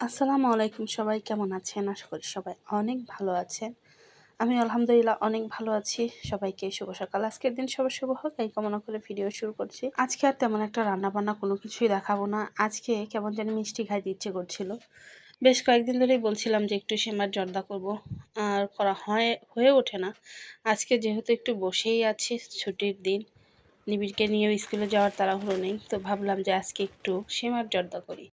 আসসালামু আলাইকুম সবাই, কেমন আছেন? আশা করি সবাই অনেক ভালো আছেন। আমি আলহামদুলিল্লাহ অনেক ভালো আছি। সবাইকে শুভ সকাল। আজকের দিন সবার শুভ হোক, এই কামনা করে ভিডিও শুরু করছি। আজকে আর তেমন একটা রান্না বান্না কোনো কিছুই দেখাবো না। আজকে কেমন যেন মিষ্টি খাইতে ইচ্ছে করছিল। বেশ কয়েকদিন ধরেই বলছিলাম যে একটু সেমার জর্দা করব। আর করা হয়, হয়ে ওঠে না। আজকে যেহেতু একটু বসেই আছি, ছুটির দিন। নিবিড়কে নিয়েও স্কুলে যাওয়ার তাড়াহুড়ো নেই। তো ভাবলাম যে আজকে একটু সেমার জর্দা করি।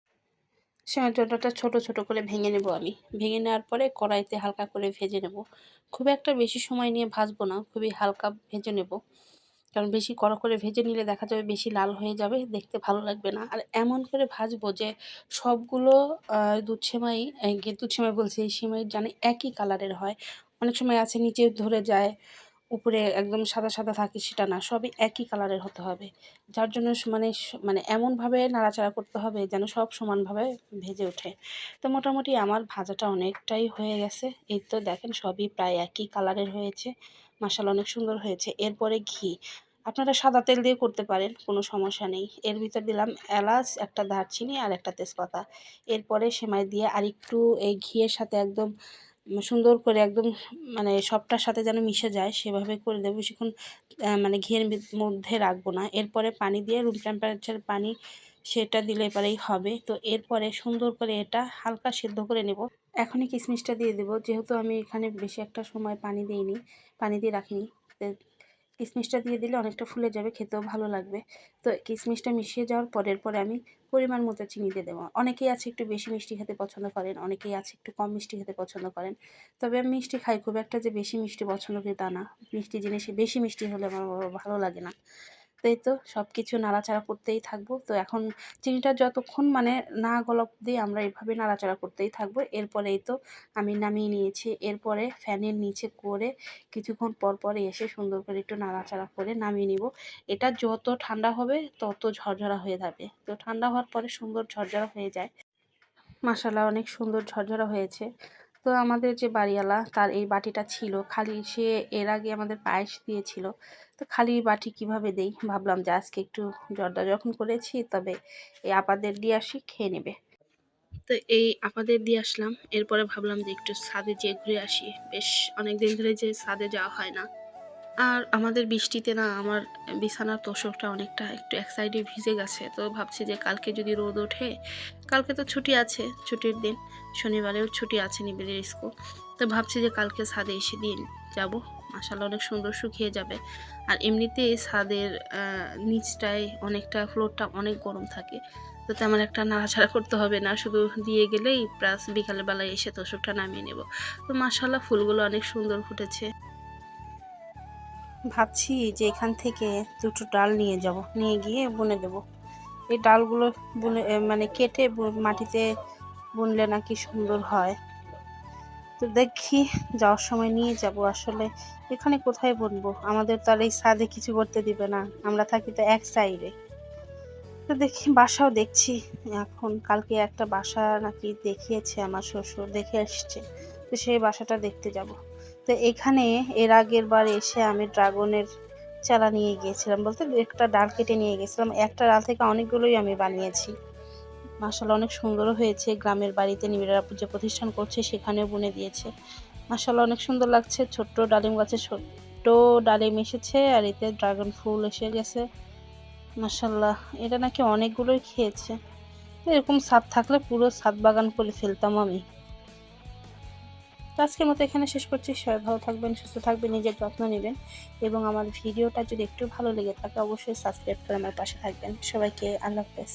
ডোটা ছোট ছোট করে ভেঙে নেব আমি। ভেঙে নেওয়ার পরে কড়াইতে হালকা করে ভেজে নেব। খুব একটা বেশি সময় নিয়ে ভাজবো না, খুবই হালকা ভেজে নেব। কারণ বেশি কড়া করে ভেজে নিলে দেখা যাবে বেশি লাল হয়ে যাবে, দেখতে ভালো লাগবে না। আর এমন করে ভাজবো যে সবগুলো দুধ সেমাই দুধ সেমাই বলছি, এই সেমাই জানে একই কালারের হয়। অনেক সময় আছে নিচে ধরে যায় উপরে একদম সাদা সাদা থাকে সেটা না, সবই একই কালারের হতে হবে। যার জন্য মানে মানে এমনভাবে নাড়াচাড়া করতে হবে যেন সব সমানভাবে ভেজে ওঠে। তো মোটামুটি আমার ভাজাটা অনেকটাই হয়ে গেছে। এই তো দেখেন সবই প্রায় একই কালারের হয়েছে। মশালা অনেক সুন্দর হয়েছে। এরপরে ঘি। আপনারা সাদা তেল দিয়ে করতে পারেন, কোনো সমস্যা নেই। এর ভিতর দিলাম এলাচ, একটা দারচিনি আর একটা তেজপাতা। এরপরে সেমাই দিয়ে আর একটু এই ঘিয়ের সাথে একদম সুন্দর করে একদম মানে সবটার সাথে যেন মিশে যায়, সেভাবে করে দেবো। বেশিক্ষণ মানে ঘিয়ের মধ্যে রাখব না। এরপরে পানি দিয়ে রুম টেম্পারেচার পানি সেটা দিলে এবারেই হবে। তো এরপরে সুন্দর করে এটা হালকা সেদ্ধ করে নেব। এখনই কিশমিশটা দিয়ে দেবো। যেহেতু আমি এখানে বেশি একটা সময় পানি দিইনি, পানি দিয়ে রাখিনি। কিশমিশটা দিয়ে দিলে অনেকটা ফুলে যাবে, খেতেও ভালো লাগবে। তো কিশমিশটা মিশিয়ে যাওয়ার পরের পরে আমি পরিমাণ মতো চিনি দিয়ে দেবো। অনেকেই আছে একটু বেশি মিষ্টি খেতে পছন্দ করেন, অনেকেই আছে একটু কম মিষ্টি খেতে পছন্দ করেন। তবে আমি মিষ্টি খাই, খুব একটা যে বেশি মিষ্টি পছন্দ করি তা না। মিষ্টি জিনিসে বেশি মিষ্টি হলে আমার ভালো লাগে না। তাই তো সব কিছু নাড়াচাড়া করতেই থাকব। তো এখন চিনিটা যতক্ষণ মানে না গলা দিয়ে আমরা এভাবে নাড়াচাড়া করতেই থাকব। এরপরে এই তো আমি নামিয়ে নিয়েছি। এরপরে ফ্যানের নিচে করে কিছুক্ষণ পর পরে এসে সুন্দর করে একটু নাড়াচাড়া করে নামিয়ে নিব। এটা যত ঠান্ডা হবে তত ঝরঝরা হয়ে যাবে। তো ঠান্ডা হওয়ার পরে সুন্দর ঝরঝরা হয়ে যায়। মশালা অনেক সুন্দর ঝরঝরা হয়েছে। তো আমাদের যে বাড়িওয়ালা, তার এই বাটিটা ছিল। খালি সে এর আগে আমাদের পায়েস দিয়েছিল। তো খালি বাটি কীভাবে দেই? ভাবলাম যে আজকে একটু জর্দা যখন করেছি, তবে এই আপাদের দিয়ে আসি, খেয়ে নেবে। তো এই আপাদের দিয়ে আসলাম। এরপরে ভাবলাম যে একটু ছাদে যেয়ে ঘুরে আসি। বেশ অনেক দিন ধরে যে ছাদে যাওয়া হয় না। আর আমাদের বৃষ্টিতে না আমার বিছানার তোষকটা অনেকটা একটু এক সাইডে ভিজে গেছে। তো ভাবছি যে কালকে যদি রোদ ওঠে, কালকে তো ছুটি আছে, ছুটির দিন, শনিবারেও ছুটি আছে নিবিড়ের স্কুল তো ভাবছি যে কালকে ছাদে এসে দিন যাব। মাসাল অনেক সুন্দর শুকিয়ে যাবে। আর এমনিতেই ছাদের নিচটায় অনেকটা ফ্লোরটা অনেক গরম থাকে। তো তেমন একটা নাড়াচাড়া করতে হবে না, শুধু দিয়ে গেলেই প্লাস বিকালের বেলায় এসে তোষকটা নামিয়ে নেব। তো মাসাল্লাহ ফুলগুলো অনেক সুন্দর ফুটেছে। ভাবছি যে এখান থেকে দুটো ডাল নিয়ে যাব। নিয়ে গিয়ে বুনে দেব। এই ডালগুলো বুনে মানে কেটে মাটিতে বুনলে নাকি সুন্দর হয়। তো দেখি, যাওয়ার সময় নিয়ে যাব আসলে। এখানে কোথায় বুনবো? আমাদের তো আর এই সাদে কিছু করতে দিবে না। আমরা থাকি তো এক সাইডে। তো দেখি, বাসাও দেখছি। এখন কালকে একটা বাসা নাকি দেখিয়েছে আমার শ্বশুর, দেখে এসছে। তো সেই বাসাটা দেখতে যাব। তো এখানে এর আগের বার এসে আমি ড্রাগনের চারা নিয়ে গিয়েছিলাম বলতে একটা ডাল কেটে নিয়ে গেছিলাম একটা ডাল থেকে অনেকগুলোই আমি বানিয়েছি। মাসাল অনেক সুন্দরও হয়েছে। গ্রামের বাড়িতে নিবিড়ারা পুজো প্রতিষ্ঠান করছে, সেখানেও বুনে দিয়েছে। মাসাল অনেক সুন্দর লাগছে। ছোট্ট ডালিম গাছে ছোট্ট ডালিম এসেছে আর এতে ড্রাগন ফুল এসে গেছে। মাসাল্লাহ এটা নাকি অনেকগুলোই খেয়েছে। এরকম ছাদ থাকলে পুরো ছাদ বাগান করে ফেলতাম আমি। তো আজকের মতো এখানে শেষ করছি। সবাই ভালো থাকবেন, সুস্থ থাকবেন, নিজের যত্ন নেবেন এবং আমার ভিডিওটা যদি একটু ভালো লেগে থাকে, অবশ্যই সাবস্ক্রাইব করে আমার পাশে থাকবেন। সবাইকে আল্লাহ হাফেজ।